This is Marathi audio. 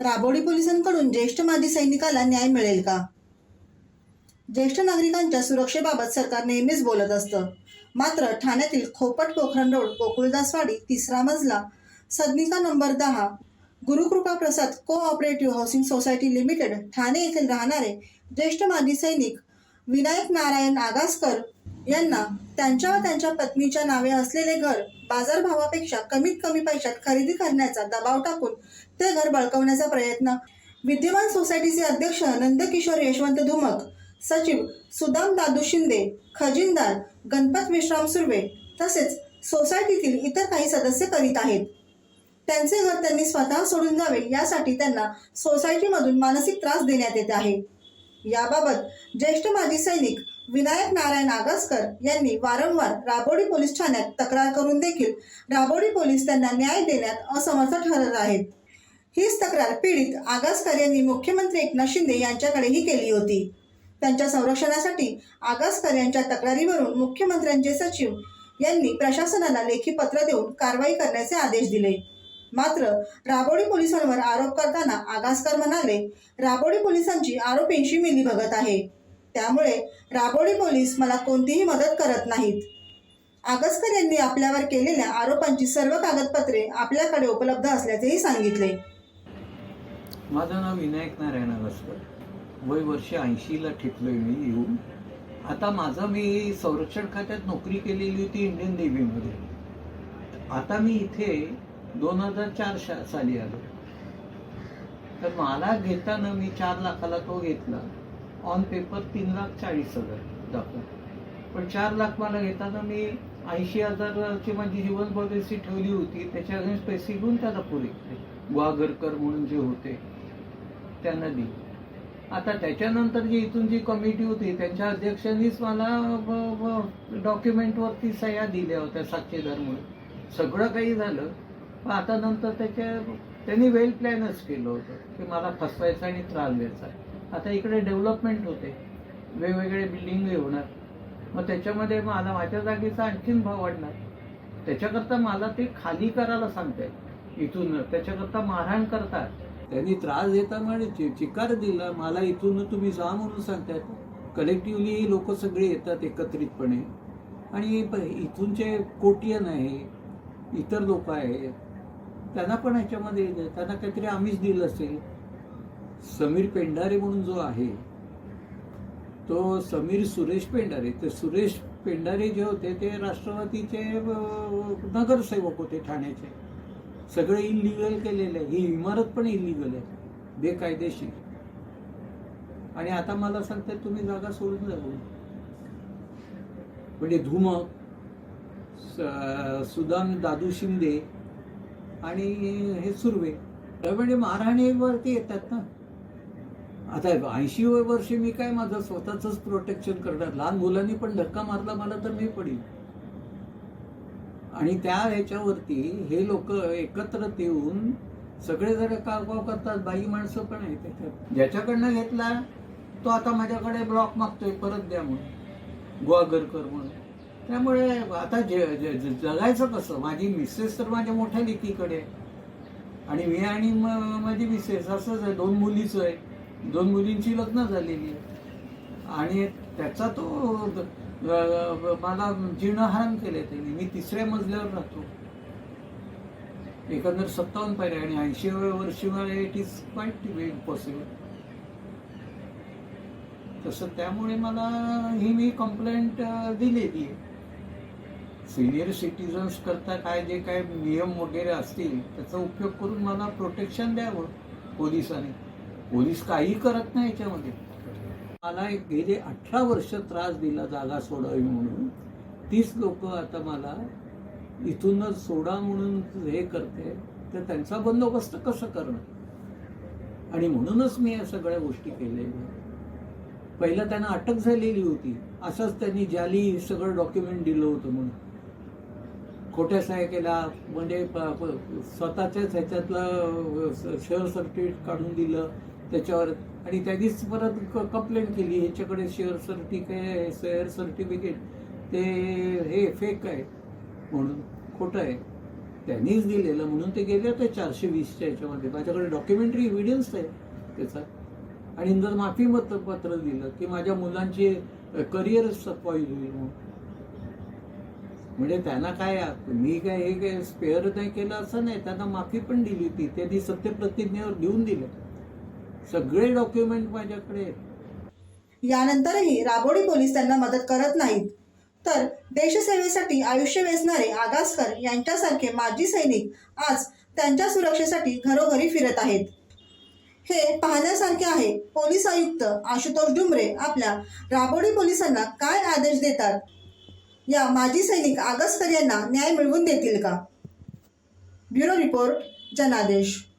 राबोडी पोलिसांकडून ज्येष्ठ माजी सैनिकाला न्याय मिळेल का? ज्येष्ठ नागरिकांच्या सुरक्षेबाबत सरकार नेहमीच बोलत असतं. मात्र ठाण्यातील खोपट पोखरण रोड गोकुळदासवाडी तिसरा मजला सदनिका नंबर दहा Gurukripa Prasad cooperative housing society limited Thane येथील राहणारे ज्येष्ठ माजी सैनिक विनायक नारायण आगासकर यांना त्यांच्या व त्यांच्या पत्नीच्या नावे असलेले घर बाजारभावापेक्षा कमीत कमी पैशात खरेदी करण्याचा दबाव टाकून ते घर बळकवण्याचा प्रयत्न. विद्यमान सोसायटीचे अध्यक्ष नंदकिशोर यशवंत धुमक सचिव सुदाम दादू शिंदे खजिनदार गणपत विश्राम सुर्वे तसेच सोसायटीतील इतर काही सदस्य करीत आहेत. त्यांचे घर त्यांनी स्वतः सोडून जावे यासाठी त्यांना सोसायटीमधून मानसिक त्रास देण्यात येत आहे. याबाबत ज्येष्ठ माजी सैनिक विनायक नारायण आगासकर यांनी वारंवार राबोडी पोलीस ठाण्यात तक्रार करून देखील राबोडी पोलीस त्यांना न्याय देण्यात असमर्थ ठरत आहेत. हीच तक्रार पीडित आगासकर यांनी मुख्यमंत्री एकनाथ शिंदे यांच्याकडेही केली होती. त्यांच्या संरक्षणासाठी आगासकर यांच्या तक्रारीवरून मुख्यमंत्र्यांचे सचिव यांनी प्रशासनाला लेखी पत्र देऊन कारवाई करण्याचे आदेश दिले. मात्र राबोडी पोलिसांवर आरोप करताना आगासकर म्हणाले राबोडी पोलिसांची आरोपींशी मिलीभगत आहे. त्यामुळे राबोडी पोलीस मला कोणतीही मदत करत नाहीत. आगस्कर यांनी आपल्यावर केलेल्या आरोपांची सर्व कागदपत्रे आपल्याकडे उपलब्ध असल्याचेही सांगितले. माझं नाव विनायक नारायण आगस्कर. वय वर्ष ऐंशीला ठेपलोय मी येऊन आता माझं मी संरक्षण खात्यात नोकरी केलेली होती इंडियन नेव्हीमध्ये. आता मी इथे दोन हजार चार साली आलो तर मला घेताना मी चार लाखाला तो घेतला. ऑन पेपर तीन लाख चाळीस हजार दाखवून. पण चार लाख मला घेताना मी ऐंशी हजाराची माझी जीवन पॉलिसी ठेवली होती. त्याच्या अगेन्स्ट पैसे घेऊन त्याला पुरे केले. गुहागरकर म्हणून जे होते त्यांना दिली. आता त्याच्यानंतर जी इथून जी कमिटी होती त्यांच्या अध्यक्षांनीच मला डॉक्युमेंटवरती सह्या दिल्या होत्या साक्षीदारमुळे. सगळं काही झालं. पण आता नंतर त्याच्या त्यांनी वेल प्लॅनच केलं होतं की मला फसवायचं आणि त्रास द्यायचा आता इकडे डेव्हलपमेंट होते. वेगवेगळे बिल्डिंग होणार. मग त्याच्यामध्ये मला माझ्या जागेचा आणखीन भाव वाढणार. त्याच्याकरता मला ते खाली करायला सांगतायत इथून त्याच्याकरता मारहाण करतात. त्यांनी त्रास देता म्हणजे चिकार दिला. मला इथून तुम्ही जा म्हणून सांगतायत. कलेक्टिव्हली लोक सगळे येतात एकत्रितपणे. आणि प- इथूनचे कोटियन आहे इतर लोक आहेत त्यांना पण ह्याच्यामध्ये त्यांना काहीतरी आम्हीच दिलं असेल. समीर पेंढारे म्हणून जो आहे तो समीर सुरेश पेंढारे. ते सुरेश पेंढारे जे होते ते राष्ट्रवादीचे नगरसेवक होते ठाण्याचे. सगळे इलिगल केलेले. आहे ही इमारत पण इलिगल आहे. बेकायदेशीर. आणि आता मला सांगतात तुम्ही जागा सोडून जा म्हणजे धुमक सुदान सुदाम दादू शिंदे आणि हे सुर्वे. हे म्हणजे मारहाणीवरती येतात ना? आता ऐंशी वर्षी मी काय माझं स्वतःच प्रोटेक्शन करणार? लहान मुलांनी पण धक्का मारला मला तर मी पडील. आणि त्या ह्याच्यावरती हे लोक एकत्र येऊन सगळे जर काव करतात बाई माणसं पण आहेत त्याच्यात. ज्याच्याकडनं घेतला तो आता माझ्याकडे ब्लॉक मागतोय परत द्या म्हणून. गुवागरकर म्हणून. त्यामुळे आता जे जगायचं कसं? माझी मिसेस तर माझ्या मोठ्या लेकीकडे आणि मी आणि म- माझी मिसेस असंच आहे दोन मुलीचं आहे. दोन मुलींची लग्न झालेली आहे. आणि त्याचा तो मला जीर्णहरण केले त्यांनी. मी तिसऱ्या मजल्यावर राहतो. एकंदर सत्तावन्न पायऱ्या आणि ऐंशी वर्षी मला इट इज क्वाईट इम्पॉसिबल तसं त्यामुळे मला ही मी कंप्लेंट दिलेली आहे. सिनियर सिटीजन्स करता काय जे काय नियम वगैरे असतील त्याचा उपयोग करून मला प्रोटेक्शन द्यावं पोलिसांनी. पोलीस काही करत नाही याच्यामध्ये. मला एक गेले अठरा वर्ष त्रास दिला जागा सोडावी म्हणून तीच लोक आता मला इथूनच सोडा म्हणून हे करते तर त्यांचा बंदोबस्त कसं करणं? आणि म्हणूनच मी या सगळ्या गोष्टी केलेल्या. पहिलं त्यांना अटक झालेली होती. असंच त्यांनी जाली सगळं डॉक्युमेंट दिलं होतं म्हणून. खोट्या सह्या केला म्हणजे स्वतःच्याच ह्याच्यातलं शेअर सर्टिफिकेट काढून दिलं. त्याच्यावर. आणि त्यांनीच परत कंप्लेंट केली ह्याच्याकडे शेअर सर्टिफिकेट शेअर सर्टिफिकेट ते हे फेक आहे म्हणून खोटं आहे. त्यांनीच दिलेलं म्हणून ते गेले होते चारशे वीसच्या याच्यामध्ये. माझ्याकडे डॉक्युमेंटरी एव्हिडन्स आहे त्याचा. आणि नंतर माफी मत पत्र दिलं की माझ्या मुलांची करिअर स्पॉईल होईल म्हणून. म्हणजे त्यांना काय मी काय हे काय स्पेअर नाही केलं असं नाही. त्यांना माफी पण दिली होती. त्यांनी सत्यप्रतिज्ञेवर लिहून दिलं. सगळे डॉक्युमेंट माझ्याकडे आहेत. यानंतरही राबोडी पोलीस त्यांना मदत करत नाहीत. तर देशसेवेसाठी आयुष्य वेचणारे आगासकर यांच्यासारखे माजी सैनिक आज त्यांच्या सुरक्षेसाठी घरोघरी फिरत आहेत. हे पाहण्यासारखे आहे पोलीस आयुक्त आशुतोष डुमरे आपल्या राबोडी पोलिसांना काय आदेश देतात? या माजी सैनिक आगासकर यांना न्याय मिळवून देतील का? ब्युरो रिपोर्ट जनादेश.